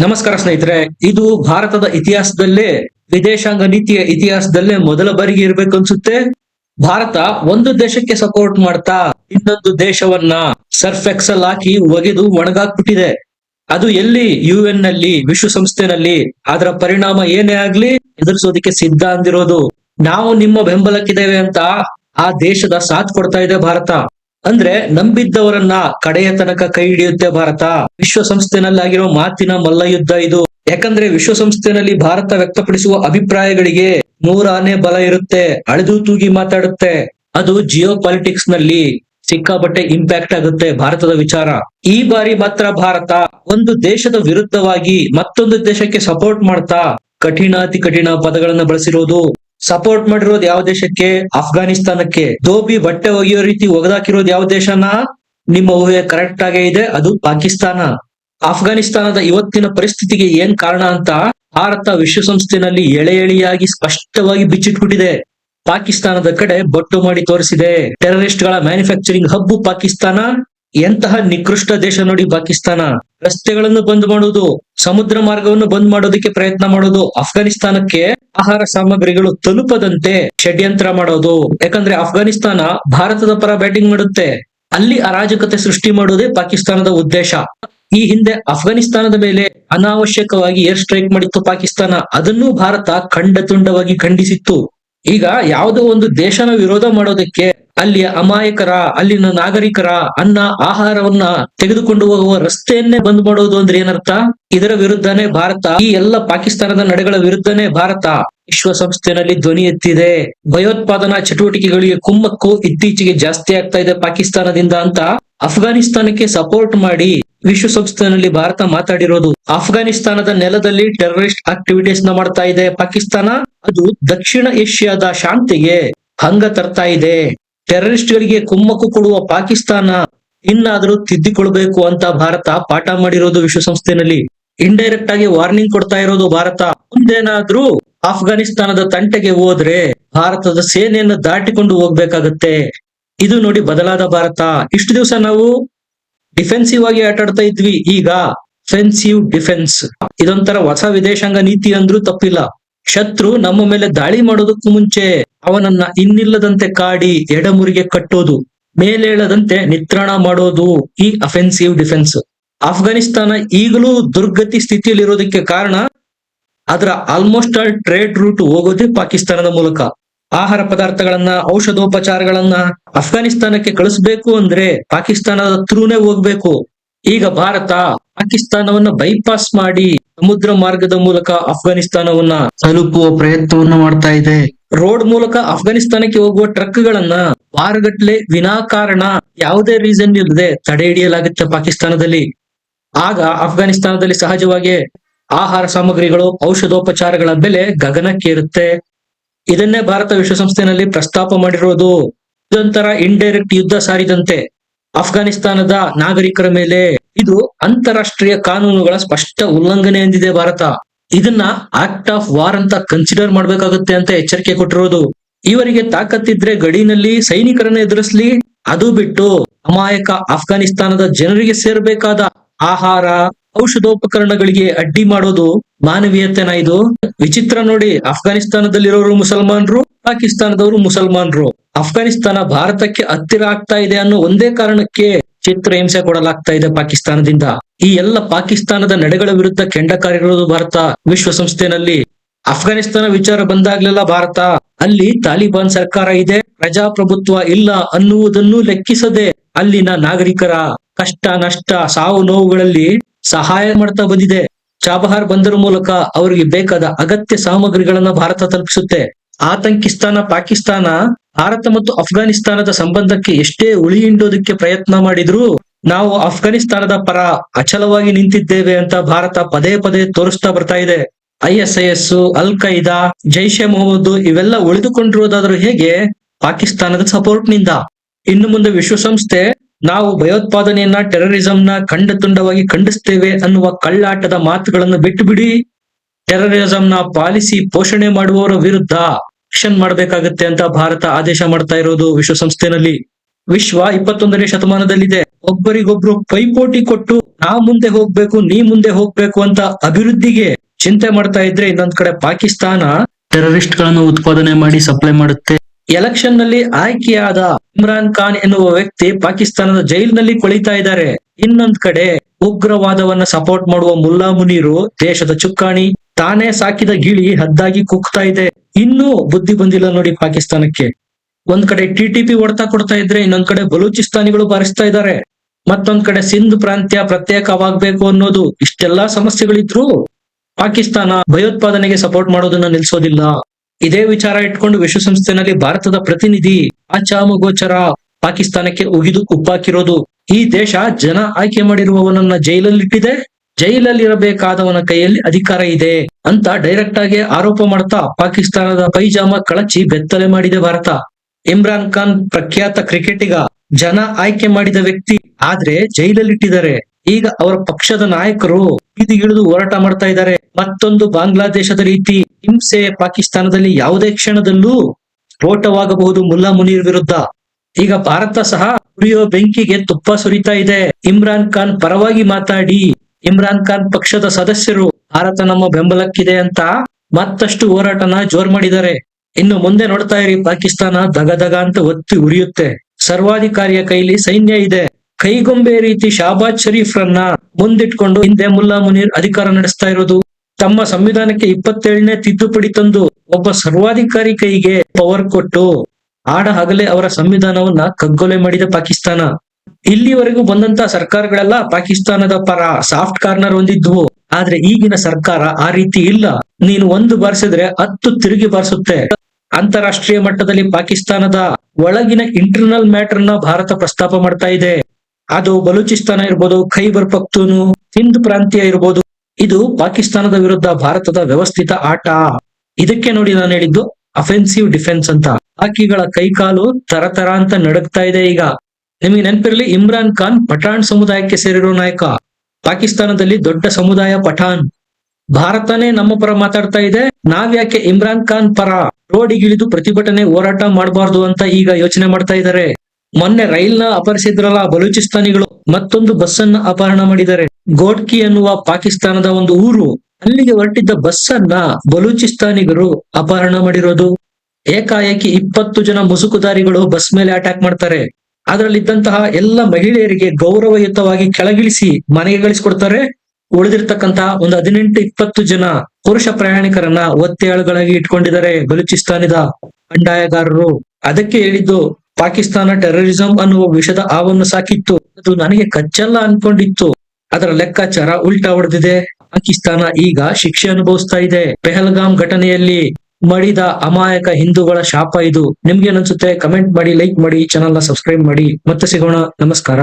ನಮಸ್ಕಾರ ಸ್ನೇಹಿತರೆ, ಇದು ಭಾರತದ ಇತಿಹಾಸದಲ್ಲೇ, ವಿದೇಶಾಂಗ ನೀತಿಯ ಇತಿಹಾಸದಲ್ಲೇ ಮೊದಲ ಬಾರಿಗೆ ಇರ್ಬೇಕು ಅನ್ಸುತ್ತೆ ಭಾರತ ಒಂದು ದೇಶಕ್ಕೆ ಸಪೋರ್ಟ್ ಮಾಡ್ತಾ, ಇನ್ನೊಂದು ದೇಶವನ್ನ ಸರ್ಫ್ ಎಕ್ಸಲ್ ಹಾಕಿ ಒಗೆದು ಒಣಗಾಕ್ಬಿಟ್ಟಿದೆ. ಅದು ಎಲ್ಲಿ? ಯು ಎನ್ನಲ್ಲಿ, ವಿಶ್ವಸಂಸ್ಥೆನಲ್ಲಿ. ಅದರ ಪರಿಣಾಮ ಏನೇ ಆಗ್ಲಿ, ಎದುರಿಸೋದಿಕ್ಕೆ ಸಿದ್ಧ ಅಂದಿರೋದು. ನಾವು ನಿಮ್ಮ ಬೆಂಬಲಕ್ಕಿದ್ದೇವೆ ಅಂತ ಆ ದೇಶದ ಸಾಥ್ ಕೊಡ್ತಾ ಇದೆ ಭಾರತ. ಅಂದ್ರೆ ನಂಬಿದ್ದವರನ್ನ ಕಡೆಯ ತನಕ ಕೈ ಹಿಡಿಯುತ್ತೆ ಭಾರತ. ವಿಶ್ವಸಂಸ್ಥೆನಲ್ಲಾಗಿರೋ ಮಾತಿನ ಮಲ್ಲ ಯುದ್ಧ ಇದು. ಯಾಕಂದ್ರೆ ವಿಶ್ವಸಂಸ್ಥೆನಲ್ಲಿ ಭಾರತ ವ್ಯಕ್ತಪಡಿಸುವ ಅಭಿಪ್ರಾಯಗಳಿಗೆ ನೂರಾನೇ ಬಲ ಇರುತ್ತೆ, ಅಳೆದು ತೂಗಿ ಮಾತಾಡುತ್ತೆ. ಅದು ಜಿಯೋ ಪಾಲಿಟಿಕ್ಸ್ನಲ್ಲಿ ಸಿಕ್ಕಾಪಟ್ಟೆ ಇಂಪ್ಯಾಕ್ಟ್ ಆಗುತ್ತೆ ಭಾರತದ ವಿಚಾರ. ಈ ಬಾರಿ ಮಾತ್ರ ಭಾರತ ಒಂದು ದೇಶದ ವಿರುದ್ಧವಾಗಿ ಮತ್ತೊಂದು ದೇಶಕ್ಕೆ ಸಪೋರ್ಟ್ ಮಾಡ್ತಾ ಕಠಿಣ ಅತಿ ಕಠಿಣ ಪದಗಳನ್ನ ಬಳಸಿರೋದು ಸಪೋರ್ಟ್ ಮಾಡಿರೋದು ಯಾವ ದೇಶಕ್ಕೆ? ಅಫ್ಘಾನಿಸ್ತಾನಕ್ಕೆ ದೋಬಿ ಬಟ್ಟೆ ಒಗೆಯೋ ರೀತಿ ಒಗದಾಕಿರೋದು ಯಾವ ದೇಶನ? ನಿಮ್ಮ ಊಹೆ ಕರೆಕ್ಟ್ ಆಗೇ ಇದೆ. ಅದು ಪಾಕಿಸ್ತಾನ. ಅಫ್ಘಾನಿಸ್ತಾನದ ಇವತ್ತಿನ ಪರಿಸ್ಥಿತಿಗೆ ಏನ್ ಕಾರಣ ಅಂತ ಭಾರತ ವಿಶ್ವಸಂಸ್ಥೆನಲ್ಲಿ ಎಳೆ ಎಳೆಯಾಗಿ ಸ್ಪಷ್ಟವಾಗಿ ಬಿಚ್ಚಿಟ್ಬಿಟ್ಟಿದೆ. ಪಾಕಿಸ್ತಾನದ ಕಡೆ ಬೊಟ್ಟು ಮಾಡಿ ತೋರಿಸಿದೆ. ಟೆರರಿಸ್ಟ್ಗಳ ಮ್ಯಾನುಫ್ಯಾಕ್ಚರಿಂಗ್ ಹಬ್ಬು ಪಾಕಿಸ್ತಾನ. ಎಂತಹ ನಿಕೃಷ್ಟ ದೇಶ ನೋಡಿ ಪಾಕಿಸ್ತಾನ? ರಸ್ತೆಗಳನ್ನು ಬಂದ್ ಮಾಡುವುದು, ಸಮುದ್ರ ಮಾರ್ಗವನ್ನು ಬಂದ್ ಮಾಡೋದಕ್ಕೆ ಪ್ರಯತ್ನ ಮಾಡೋದು ಅಫ್ಘಾನಿಸ್ತಾನಕ್ಕೆ ಆಹಾರ ಸಾಮಗ್ರಿಗಳು ತಲುಪದಂತೆ ಷಡ್ಯಂತ್ರ ಮಾಡೋದು. ಯಾಕಂದ್ರೆ ಅಫ್ಘಾನಿಸ್ತಾನ ಭಾರತದ ಪರ ಬ್ಯಾಟಿಂಗ್ ಮಾಡುತ್ತೆ. ಅಲ್ಲಿ ಅರಾಜಕತೆ ಸೃಷ್ಟಿ ಮಾಡುವುದೇ ಪಾಕಿಸ್ತಾನದ ಉದ್ದೇಶ. ಈ ಹಿಂದೆ ಅಫ್ಘಾನಿಸ್ತಾನದ ಮೇಲೆ ಅನಾವಶ್ಯಕವಾಗಿ ಏರ್ ಸ್ಟ್ರೈಕ್ ಮಾಡಿತ್ತು ಪಾಕಿಸ್ತಾನ. ಅದನ್ನು ಭಾರತ ಖಂಡ ತುಂಡವಾಗಿ ಖಂಡಿಸಿತ್ತು. ಈಗ ಯಾವುದೋ ಒಂದು ದೇಶನ ವಿರೋಧ ಮಾಡೋದಕ್ಕೆ ಅಲ್ಲಿಯ ಅಮಾಯಕರ, ಅಲ್ಲಿನ ನಾಗರಿಕರ ಅನ್ನ, ಆಹಾರವನ್ನ ತೆಗೆದುಕೊಂಡು ಹೋಗುವ ರಸ್ತೆಯನ್ನೇ ಬಂದ್ ಮಾಡೋದು ಅಂದ್ರೆ ಏನರ್ಥ? ಇದರ ವಿರುದ್ಧನೇ ಭಾರತ, ಈ ಎಲ್ಲ ಪಾಕಿಸ್ತಾನದ ನಡೆಗಳ ವಿರುದ್ಧನೇ ಭಾರತ ವಿಶ್ವಸಂಸ್ಥೆನಲ್ಲಿ ಧ್ವನಿ ಎತ್ತಿದೆ. ಭಯೋತ್ಪಾದನಾ ಚಟುವಟಿಕೆಗಳಿಗೆ ಕುಮ್ಮಕ್ಕು ಇತ್ತೀಚೆಗೆ ಜಾಸ್ತಿ ಆಗ್ತಾ ಇದೆ ಪಾಕಿಸ್ತಾನದಿಂದ ಅಂತ ಅಫ್ಘಾನಿಸ್ತಾನಕ್ಕೆ ಸಪೋರ್ಟ್ ಮಾಡಿ ವಿಶ್ವಸಂಸ್ಥೆನಲ್ಲಿ ಭಾರತ ಮಾತಾಡಿರೋದು ಅಫ್ಘಾನಿಸ್ತಾನದ ನೆಲದಲ್ಲಿ ಟೆರರಿಸ್ಟ್ ಆಕ್ಟಿವಿಟೀಸ್ನ ಮಾಡ್ತಾ ಇದೆ. ಪಾಕಿಸ್ತಾನ, ಅದು ದಕ್ಷಿಣ ಏಷ್ಯಾದ ಶಾಂತಿಗೆ ಭಂಗ ತರ್ತಾ ಇದೆ. ಟೆರರಿಸ್ಟ್ ಗಳಿಗೆ ಕುಮ್ಮಕ್ಕು ಕೊಡುವ ಪಾಕಿಸ್ತಾನ ಇನ್ನಾದರೂ ತಿದ್ದಿಕೊಳ್ಬೇಕು ಅಂತ ಭಾರತ ಪಾಠ ಮಾಡಿರೋದು ವಿಶ್ವಸಂಸ್ಥೆನಲ್ಲಿ ಇಂಡೈರೆಕ್ಟ್ ಆಗಿ ವಾರ್ನಿಂಗ್ ಕೊಡ್ತಾ ಇರೋದು ಭಾರತ. ಮುಂದೇನಾದ್ರೂ ಅಫ್ಘಾನಿಸ್ತಾನದ ತಂಟೆಗೆ ಹೋದ್ರೆ ಭಾರತದ ಸೇನೆಯನ್ನು ದಾಟಿಕೊಂಡು ಹೋಗ್ಬೇಕಾಗತ್ತೆ. ಇದು ನೋಡಿ ಬದಲಾದ ಭಾರತ. ಇಷ್ಟು ದಿವಸ ನಾವು ಡಿಫೆನ್ಸಿವ್ ಆಗಿ ಆಟ ಆಡ್ತಾ ಇದ್ವಿ. ಈಗ ಫೆನ್ಸಿವ್ ಡಿಫೆನ್ಸ್ ಇದೊಂಥರ ಹೊಸ ವಿದೇಶಾಂಗ ನೀತಿ ಅಂದ್ರೂ ತಪ್ಪಿಲ್ಲ. ಶತ್ರು ನಮ್ಮ ಮೇಲೆ ದಾಳಿ ಮಾಡೋದಕ್ಕೂ ಮುಂಚೆ ಅವನನ್ನ ಇನ್ನಿಲ್ಲದಂತೆ ಕಾಡಿ ಎಡಮುರಿಗೆ ಕಟ್ಟೋದು, ಮೇಲೇಳದಂತೆ ನಿತ್ರಣ ಮಾಡೋದು ಈ ಅಫೆನ್ಸಿವ್ ಡಿಫೆನ್ಸ್ ಅಫ್ಘಾನಿಸ್ತಾನ ಈಗಲೂ ದುರ್ಗತಿ ಸ್ಥಿತಿಯಲ್ಲಿರೋದಕ್ಕೆ ಕಾರಣ, ಅದರ ಆಲ್ಮೋಸ್ಟ್ ಆಲ್ ಟ್ರೇಡ್ ರೂಟ್ ಹೋಗೋದೇ ಪಾಕಿಸ್ತಾನದ ಮೂಲಕ. ಆಹಾರ ಪದಾರ್ಥಗಳನ್ನ, ಔಷಧೋಪಚಾರಗಳನ್ನ ಅಫ್ಘಾನಿಸ್ತಾನಕ್ಕೆ ಕಳಿಸ್ಬೇಕು ಅಂದ್ರೆ ಪಾಕಿಸ್ತಾನದ ಥ್ರೂನೇ ಹೋಗ್ಬೇಕು. ಈಗ ಭಾರತ ಪಾಕಿಸ್ತಾನವನ್ನ ಬೈಪಾಸ್ ಮಾಡಿ ಸಮುದ್ರ ಮಾರ್ಗದ ಮೂಲಕ ಅಫ್ಘಾನಿಸ್ತಾನವನ್ನ ತಲುಪುವ ಪ್ರಯತ್ನವನ್ನ ಮಾಡ್ತಾ ಇದೆ. ರೋಡ್ ಮೂಲಕ ಅಫ್ಘಾನಿಸ್ತಾನಕ್ಕೆ ಹೋಗುವ ಟ್ರಕ್ ಗಳನ್ನ ವಾರಗಟ್ಲೆ ವಿನಾಕಾರಣ ಯಾವುದೇ ರೀಸನ್ ಇಲ್ಲದೆ ತಡೆ ಹಿಡಿಯಲಾಗುತ್ತೆ ಪಾಕಿಸ್ತಾನದಲ್ಲಿ. ಆಗ ಅಫ್ಘಾನಿಸ್ತಾನದಲ್ಲಿ ಸಹಜವಾಗಿ ಆಹಾರ ಸಾಮಗ್ರಿಗಳು, ಔಷಧೋಪಚಾರಗಳ ಬೆಲೆ ಗಗನಕ್ಕೇರುತ್ತೆ. ಇದನ್ನೇ ಭಾರತ ವಿಶ್ವಸಂಸ್ಥೆನಲ್ಲಿ ಪ್ರಸ್ತಾಪ ಮಾಡಿರೋದು ಇದೊಂಥರ ಇಂಡೈರೆಕ್ಟ್ ಯುದ್ಧ ಸಾರಿದಂತೆ. ಅಫ್ಘಾನಿಸ್ತಾನದ ನಾಗರಿಕರ ಮೇಲೆ ಇದು ಅಂತಾರಾಷ್ಟ್ರೀಯ ಕಾನೂನುಗಳ ಸ್ಪಷ್ಟ ಉಲ್ಲಂಘನೆ ಎಂದಿದೆ ಭಾರತ. ಇದನ್ನ ಆಕ್ಟ್ ಆಫ್ ವಾರ್ ಅಂತ ಕನ್ಸಿಡರ್ ಮಾಡ್ಬೇಕಾಗುತ್ತೆ ಅಂತ ಎಚ್ಚರಿಕೆ ಕೊಟ್ಟಿರೋದು ಇವರಿಗೆ ತಾಕತ್ತಿದ್ರೆ ಗಡಿನಲ್ಲಿ ಸೈನಿಕರನ್ನ ಎದುರಿಸ್ಲಿ, ಅದು ಬಿಟ್ಟು ಅಮಾಯಕ ಅಫ್ಘಾನಿಸ್ತಾನದ ಜನರಿಗೆ ಸೇರ್ಬೇಕಾದ ಆಹಾರ ಔಷಧೋಪಕರಣಗಳಿಗೆ ಅಡ್ಡಿ ಮಾಡೋದು ಮಾನವೀಯತೆನ ಇದು. ವಿಚಿತ್ರ ನೋಡಿ ಅಫ್ಘಾನಿಸ್ತಾನದಲ್ಲಿರೋರು ಮುಸಲ್ಮಾನರು, ಪಾಕಿಸ್ತಾನದವರು ಮುಸಲ್ಮಾನರು. ಅಫ್ಘಾನಿಸ್ತಾನ ಭಾರತಕ್ಕೆ ಹತ್ತಿರ ಆಗ್ತಾ ಇದೆ ಅನ್ನೋ ಒಂದೇ ಕಾರಣಕ್ಕೆ ಚಿತ್ರ ಹಿಂಸೆ ಕೊಡಲಾಗ್ತಾ ಇದೆ ಪಾಕಿಸ್ತಾನದಿಂದ. ಈ ಎಲ್ಲ ಪಾಕಿಸ್ತಾನದ ನಡೆಗಳ ವಿರುದ್ಧ ಕೆಂಡಕಾರಿರೋದು ಭಾರತ. ವಿಶ್ವಸಂಸ್ಥೆನಲ್ಲಿ ಅಫ್ಘಾನಿಸ್ತಾನ ವಿಚಾರ ಬಂದಾಗ್ಲೆಲ್ಲ ಭಾರತ. ಅಲ್ಲಿ ತಾಲಿಬಾನ್ ಸರ್ಕಾರ ಇದೆ, ಪ್ರಜಾಪ್ರಭುತ್ವ ಇಲ್ಲ ಅನ್ನುವುದನ್ನು ಲೆಕ್ಕಿಸದೆ ಅಲ್ಲಿನ ನಾಗರಿಕರ ಕಷ್ಟ, ನಷ್ಟ, ಸಾವು ನೋವುಗಳಲ್ಲಿ ಸಹಾಯ ಮಾಡ್ತಾ ಬಂದಿದೆ. ಚಾಬಹಾರ್ ಬಂದರು ಮೂಲಕ ಅವರಿಗೆ ಬೇಕಾದ ಅಗತ್ಯ ಸಾಮಗ್ರಿಗಳನ್ನ ಭಾರತ ತಲುಪಿಸುತ್ತೆ. ಆತಂಕಿಸ್ತಾನ ಪಾಕಿಸ್ತಾನ, ಭಾರತ ಮತ್ತು ಅಫ್ಘಾನಿಸ್ತಾನದ ಸಂಬಂಧಕ್ಕೆ ಎಷ್ಟೇ ಉಳಿ ಹಿಂಡೋದಕ್ಕೆ ಪ್ರಯತ್ನ ಮಾಡಿದ್ರು ನಾವು ಅಫ್ಘಾನಿಸ್ತಾನದ ಪರ ಅಚಲವಾಗಿ ನಿಂತಿದ್ದೇವೆ ಅಂತ ಭಾರತ ಪದೇ ಪದೇ ತೋರಿಸ್ತಾ ಬರ್ತಾ ಇದೆ. ಐ ಎಸ್ ಐ ಎಸ್ ಅಲ್ ಖೈದಾ ಜೈಷ್ ಮೊಹಮ್ಮದ್ ಇವೆಲ್ಲ ಉಳಿದುಕೊಂಡಿರೋದಾದ್ರೂ ಹೇಗೆ ಪಾಕಿಸ್ತಾನದ ಸಪೋರ್ಟ್ನಿಂದ? ಇನ್ನು ಮುಂದೆ ವಿಶ್ವಸಂಸ್ಥೆ ನಾವು ಭಯೋತ್ಪಾದನೆಯನ್ನ ಟೆರರಿಸಂನ ಖಂಡ ತುಂಡವಾಗಿ ಖಂಡಿಸ್ತೇವೆ ಅನ್ನುವ ಕಳ್ಳಾಟದ ಮಾತುಗಳನ್ನು ಬಿಟ್ಟು ಬಿಡಿ ಟೆರರಿಸಂನ ಪಾಲಿಸಿ ಪೋಷಣೆ ಮಾಡುವವರ ವಿರುದ್ಧ ಆಕ್ಷನ್ ಮಾಡಬೇಕಾಗುತ್ತೆ ಅಂತ ಭಾರತ ಆದೇಶ ಮಾಡ್ತಾ ಇರೋದು ವಿಶ್ವಸಂಸ್ಥೆನಲ್ಲಿ. ವಿಶ್ವ ಇಪ್ಪತ್ತೊಂದನೇ ಶತಮಾನದಲ್ಲಿದೆ. ಒಬ್ಬರಿಗೊಬ್ರು ಪೈಪೋಟಿ ಕೊಟ್ಟು ನಾ ಮುಂದೆ ಹೋಗ್ಬೇಕು, ನೀ ಮುಂದೆ ಹೋಗ್ಬೇಕು ಅಂತ ಅಭಿವೃದ್ಧಿಗೆ ಚಿಂತೆ ಮಾಡ್ತಾ ಇದ್ರೆ ಇನ್ನೊಂದ್ ಕಡೆ ಪಾಕಿಸ್ತಾನ ಟೆರರಿಸ್ಟ್ಗಳನ್ನು ಉತ್ಪಾದನೆ ಮಾಡಿ ಸಪ್ಲೈ ಮಾಡುತ್ತೆ. ಎಲೆಕ್ಷನ್ನಲ್ಲಿ ಆಯ್ಕೆಯಾದ ಇಮ್ರಾನ್ ಖಾನ್ ಎನ್ನುವ ವ್ಯಕ್ತಿ ಪಾಕಿಸ್ತಾನದ ಜೈಲಿನಲ್ಲಿ ಕೊಳಿತಾ ಇದ್ದಾರೆ. ಇನ್ನೊಂದ್ ಕಡೆ ಉಗ್ರವಾದವನ್ನ ಸಪೋರ್ಟ್ ಮಾಡುವ ಮುಲ್ಲಾ ಮುನೀರು ದೇಶದ ಚುಕ್ಕಾಣಿ ತಾನೇ ಸಾಕಿದ ಗಿಳಿ ಹದ್ದಾಗಿ ಕುಕ್ತಾ ಇದೆ. ಇನ್ನೂ ಬುದ್ಧಿ ಬಂದಿಲ್ಲ ನೋಡಿ ಪಾಕಿಸ್ತಾನಕ್ಕೆ. ಒಂದ್ ಕಡೆ ಟಿಟಿಪಿ ಹೊಡ್ತಾ ಕೊಡ್ತಾ ಇದ್ರೆ ಇನ್ನೊಂದ್ ಕಡೆ ಬಲೂಚಿಸ್ತಾನಿಗಳು ಬಾರಿಸ್ತಾ ಇದ್ದಾರೆ. ಮತ್ತೊಂದ್ ಕಡೆ ಸಿಂಧ್ ಪ್ರಾಂತ್ಯ ಪ್ರತ್ಯೇಕವಾಗ್ಬೇಕು ಅನ್ನೋದು ಇಷ್ಟೆಲ್ಲಾ ಸಮಸ್ಯೆಗಳಿದ್ರು ಪಾಕಿಸ್ತಾನ ಭಯೋತ್ಪಾದನೆಗೆ ಸಪೋರ್ಟ್ ಮಾಡೋದನ್ನ ನಿಲ್ಸೋದಿಲ್ಲ. ಇದೇ ವಿಚಾರ ಇಟ್ಕೊಂಡು ವಿಶ್ವಸಂಸ್ಥೆನಲ್ಲಿ ಭಾರತದ ಪ್ರತಿನಿಧಿ ಆಚಾಮಗೋಚರ ಪಾಕಿಸ್ತಾನಕ್ಕೆ ಉಗಿದು ಉಪ್ಪಾಕಿರೋದು. ಈ ದೇಶ ಜನ ಆಯ್ಕೆ ಮಾಡಿರುವವನನ್ನ ಜೈಲಲ್ಲಿಟ್ಟಿದೆ. ಜೈಲಲ್ಲಿರಬೇಕಾದವನ ಕೈಯಲ್ಲಿ ಅಧಿಕಾರ ಇದೆ ಅಂತ ಡೈರೆಕ್ಟ್ ಆಗಿ ಆರೋಪ ಮಾಡ್ತಾ ಪಾಕಿಸ್ತಾನದ ಪೈಜಾಮ ಕಳಚಿ ಬೆತ್ತಲೆ ಮಾಡಿದೆ ಭಾರತ. ಇಮ್ರಾನ್ ಖಾನ್ ಪ್ರಖ್ಯಾತ ಕ್ರಿಕೆಟಿಗ, ಜನ ಆಯ್ಕೆ ಮಾಡಿದ ವ್ಯಕ್ತಿ ಆದ್ರೆ ಜೈಲಲ್ಲಿಟ್ಟಿದ್ದಾರೆ. ಈಗ ಅವರ ಪಕ್ಷದ ನಾಯಕರು ಬೀದಿಗಿಳಿದು ಹೋರಾಟ ಮಾಡ್ತಾ ಇದ್ದಾರೆ. ಮತ್ತೊಂದು ಬಾಂಗ್ಲಾದೇಶದ ರೀತಿ ಹಿಂಸೆ ಪಾಕಿಸ್ತಾನದಲ್ಲಿ ಯಾವುದೇ ಕ್ಷಣದಲ್ಲೂ ಸ್ಫೋಟವಾಗಬಹುದು ಮುಲ್ಲಾ ಮುನೀರ್ ವಿರುದ್ಧ. ಈಗ ಭಾರತ ಸಹ ಉರಿಯೋ ಬೆಂಕಿಗೆ ತುಪ್ಪ ಸುರಿತಾ ಇದೆ. ಇಮ್ರಾನ್ ಖಾನ್ ಪರವಾಗಿ ಮಾತಾಡಿ, ಇಮ್ರಾನ್ ಖಾನ್ ಪಕ್ಷದ ಸದಸ್ಯರು, ಭಾರತ ನಮ್ಮ ಬೆಂಬಲಕ್ಕಿದೆ ಅಂತ ಮತ್ತಷ್ಟು ಹೋರಾಟನ ಜೋರ್ ಮಾಡಿದ್ದಾರೆ. ಇನ್ನು ಮುಂದೆ ನೋಡ್ತಾ ಇರಿ, ಪಾಕಿಸ್ತಾನ ದಗದಗ ದಗ ಅಂತ ಒತ್ತಿ ಉರಿಯುತ್ತೆ. ಸರ್ವಾಧಿಕಾರಿಯ ಕೈಲಿ ಸೈನ್ಯ ಇದೆ. ಕೈಗೊಂಬೆ ರೀತಿ ಶಾಬಾಜ್ ಶರೀಫ್ ರನ್ನ ಮುಂದಿಟ್ಕೊಂಡು ಹಿಂದೆ ಮುಲ್ಲಾ ಮುನೀರ್ ಅಧಿಕಾರ ನಡೆಸ್ತಾ ಇರೋದು. ತಮ್ಮ ಸಂವಿಧಾನಕ್ಕೆ ಇಪ್ಪತ್ತೇಳನೇ ತಿದ್ದುಪಡಿ ತಂದು ಒಬ್ಬ ಸರ್ವಾಧಿಕಾರಿ ಕೈಗೆ ಪವರ್ ಕೊಟ್ಟು ಆಡ ಹಗಲೇ ಅವರ ಸಂವಿಧಾನವನ್ನ ಕಗ್ಗೊಲೆ ಮಾಡಿದ ಪಾಕಿಸ್ತಾನ. ಇಲ್ಲಿವರೆಗೂ ಬಂದಂತ ಸರ್ಕಾರಗಳೆಲ್ಲ ಪಾಕಿಸ್ತಾನದ ಪರ ಸಾಫ್ಟ್ ಕಾರ್ನರ್ ಹೊಂದಿದ್ವು. ಆದ್ರೆ ಈಗಿನ ಸರ್ಕಾರ ಆ ರೀತಿ ಇಲ್ಲ. ನೀನು ಒಂದು ಬಾರಿಸಿದ್ರೆ ಹತ್ತು ತಿರುಗಿ ಬಾರಿಸುತ್ತೆ. ಅಂತಾರಾಷ್ಟ್ರೀಯ ಮಟ್ಟದಲ್ಲಿ ಪಾಕಿಸ್ತಾನದ ಒಳಗಿನ ಇಂಟರ್ನಲ್ ಮ್ಯಾಟರ್ನ ಭಾರತ ಪ್ರಸ್ತಾಪ ಮಾಡ್ತಾ ಇದೆ. ಅದು ಬಲೂಚಿಸ್ತಾನ ಇರ್ಬೋದು, ಖೈಬರ್ ಪಖ್ತೂನು, ಹಿಂದ್ ಪ್ರಾಂತ್ಯ ಇರ್ಬೋದು. ಇದು ಪಾಕಿಸ್ತಾನದ ವಿರುದ್ಧ ಭಾರತದ ವ್ಯವಸ್ಥಿತ ಆಟ. ಇದಕ್ಕೆ ನೋಡಿ ನಾನು ಹೇಳಿದ್ದು ಅಫೆನ್ಸಿವ್ ಡಿಫೆನ್ಸ್ ಅಂತ. ಹಾಕಿಗಳ ಕೈಕಾಲು ತರತರ ಅಂತ ನಡಗ್ತಾ ಇದೆ ಈಗ. ನಿಮಗೆ ನೆನಪಿರಲಿ ಇಮ್ರಾನ್ ಖಾನ್ ಪಠಾಣ್ ಸಮುದಾಯಕ್ಕೆ ಸೇರಿರೋ ನಾಯಕ. ಪಾಕಿಸ್ತಾನದಲ್ಲಿ ದೊಡ್ಡ ಸಮುದಾಯ ಪಠಾಣ್. ಭಾರತನೇ ನಮ್ಮ ಪರ ಮಾತಾಡ್ತಾ ಇದೆ. ನಾವ್ಯಾಕೆ ಇಮ್ರಾನ್ ಖಾನ್ ಪರ ರೋಡಿಗಿಳಿದು ಪ್ರತಿಭಟನೆ ಹೋರಾಟ ಮಾಡಬಾರ್ದು ಅಂತ ಈಗ ಯೋಚನೆ ಮಾಡ್ತಾ ಇದ್ದಾರೆ. ಮೊನ್ನೆ ರೈಲ್ನ ಅಪಹರಿಸಿದ್ರಲ್ಲ ಬಲೂಚಿಸ್ತಾನಿಗಳು ಮತ್ತೊಂದು ಬಸ್ ಅನ್ನ ಅಪಹರಣ ಮಾಡಿದ್ದಾರೆ. ಗೋಡ್ಕಿ ಅನ್ನುವ ಪಾಕಿಸ್ತಾನದ ಒಂದು ಊರು. ಅಲ್ಲಿಗೆ ಹೊರಟಿದ್ದ ಬಸ್ ಅನ್ನ ಬಲೂಚಿಸ್ತಾನಿಗರು ಅಪಹರಣ ಮಾಡಿರೋದು. ಏಕಾಏಕಿ ಇಪ್ಪತ್ತು ಜನ ಮುಸುಕುದಾರಿಗಳು ಬಸ್ ಮೇಲೆ ಅಟ್ಯಾಕ್ ಮಾಡ್ತಾರೆ. ಅದರಲ್ಲಿದ್ದಂತಹ ಎಲ್ಲ ಮಹಿಳೆಯರಿಗೆ ಗೌರವಯುತವಾಗಿ ಕೆಳಗಿಳಿಸಿ ಮನೆಗೆ ಗಳಿಸ್ಕೊಡ್ತಾರೆ ಉಳಿದಿರ್ತಕ್ಕಂತಹ ಒಂದು ಹದಿನೆಂಟು ಇಪ್ಪತ್ತು ಜನ ಪುರುಷ ಪ್ರಯಾಣಿಕರನ್ನ ಒತ್ತೆಯಾಳುಗಳಾಗಿ ಇಟ್ಕೊಂಡಿದ್ದಾರೆ ಬಲೂಚಿಸ್ತಾನದ ಬಂಡಾಯಗಾರರು. ಅದಕ್ಕೆ ಹೇಳಿದ್ದು ಪಾಕಿಸ್ತಾನ ಟೆರರಿಸಂ ಅನ್ನುವ ವಿಷದ ಆವನ್ನು ಸಾಕಿತ್ತು. ಅದು ನನಗೆ ಕಚ್ಚಲ್ಲ ಅನ್ಕೊಂಡಿತ್ತು. ಅದರ ಲೆಕ್ಕಾಚಾರ ಉಲ್ಟಾ ಹೊಡೆದಿದೆ. ಪಾಕಿಸ್ತಾನ ಈಗ ಶಿಕ್ಷೆ ಅನುಭವಿಸ್ತಾ ಇದೆ. ಪೆಹಲ್ಗಾಮ್ ಘಟನೆಯಲ್ಲಿ ಮಡಿದ ಅಮಾಯಕ ಹಿಂದೂಗಳ ಶಾಪ ಇದು. ನಿಮ್ಗೆ ಅನ್ಸುತ್ತೆ? ಕಮೆಂಟ್ ಮಾಡಿ, ಲೈಕ್ ಮಾಡಿ ಚಾನಲ್ನ ಸಬ್ಸ್ಕ್ರೈಬ್ ಮಾಡಿ. ಮತ್ತೆ ಸಿಗೋಣ. ನಮಸ್ಕಾರ.